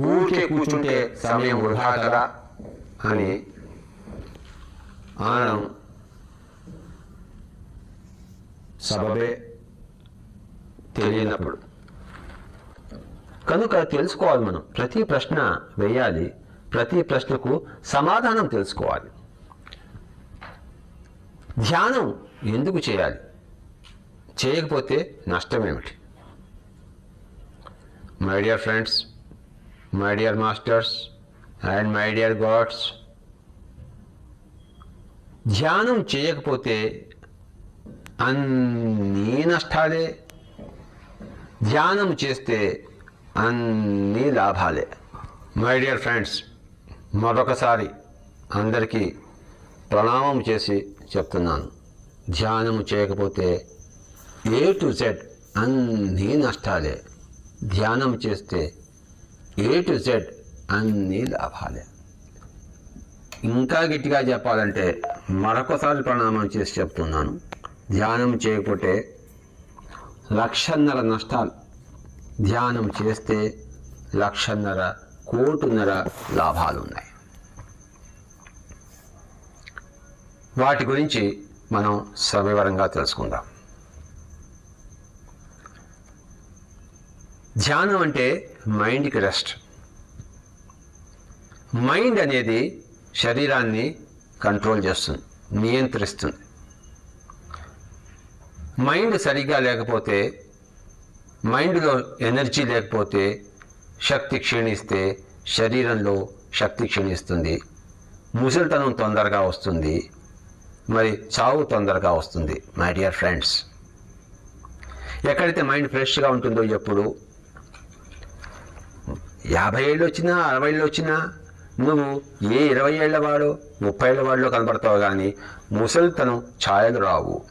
ఊరికే కూర్చుంటే సమయం వృధా కదా? అని అనడం సబబే తెలియనప్పుడు. కనుక తెలుసుకోవాలి మనం. ప్రతి ప్రశ్న వేయాలి. ప్రతి ప్రశ్నకు సమాధానం తెలుసుకోవాలి. ధ్యానం ఎందుకు చేయాలి? చేయకపోతే నష్టమేమిటి? My dear friends my dear masters and my dear gods ధ్యానం చేయకపోతే అన్నీ నష్టాలే. ధ్యానం చేస్తే అన్ని లాభాలే. మై డియర్ ఫ్రెండ్స్ మరొకసారి అందరికీ ప్రణామం చేసి చెప్తున్నాను. ధ్యానం చేయకపోతే ఏ టు జెడ్ అన్నీ నష్టాలే. ధ్యానం చేస్తే ఏ టు జెడ్ అన్ని లాభాలే. ఇంకా గట్టిగా చెప్పాలంటే మరొకసారి ప్రణామం చేసి చెప్తున్నాను. ధ్యానం చేయకపోతే లక్షన్నర నష్టాలు. ధ్యానం చేస్తే లక్షన్నర కోటున్నర లాభాలు ఉన్నాయి వాటి గురించి మనం సవివరంగా తెలుసుకుందాం. ధ్యానం అంటే మైండ్కి రెస్ట్. మైండ్ అనేది శరీరాన్ని కంట్రోల్ చేస్తుంది నియంత్రిస్తుంది. మైండ్ సరిగ్గా లేకపోతే మైండ్లో ఎనర్జీ లేకపోతే శక్తి క్షీణిస్తే శరీరంలో శక్తి క్షీణిస్తుంది. ముసలితనం తొందరగా వస్తుంది. మరి చావు తొందరగా వస్తుంది మై డియర్ ఫ్రెండ్స్. ఎక్కడైతే మైండ్ ఫ్రెష్గా ఉంటుందో ఎప్పుడు యాభై ఏళ్ళు వచ్చినా అరవై ఏళ్ళు వచ్చినా నువ్వు ఏ ఇరవై ఏళ్ళ వాడో ముప్పై ఏళ్ళ వాడిలో కనబడతావు కానీ ముసలితనం ఛాయలు రావు.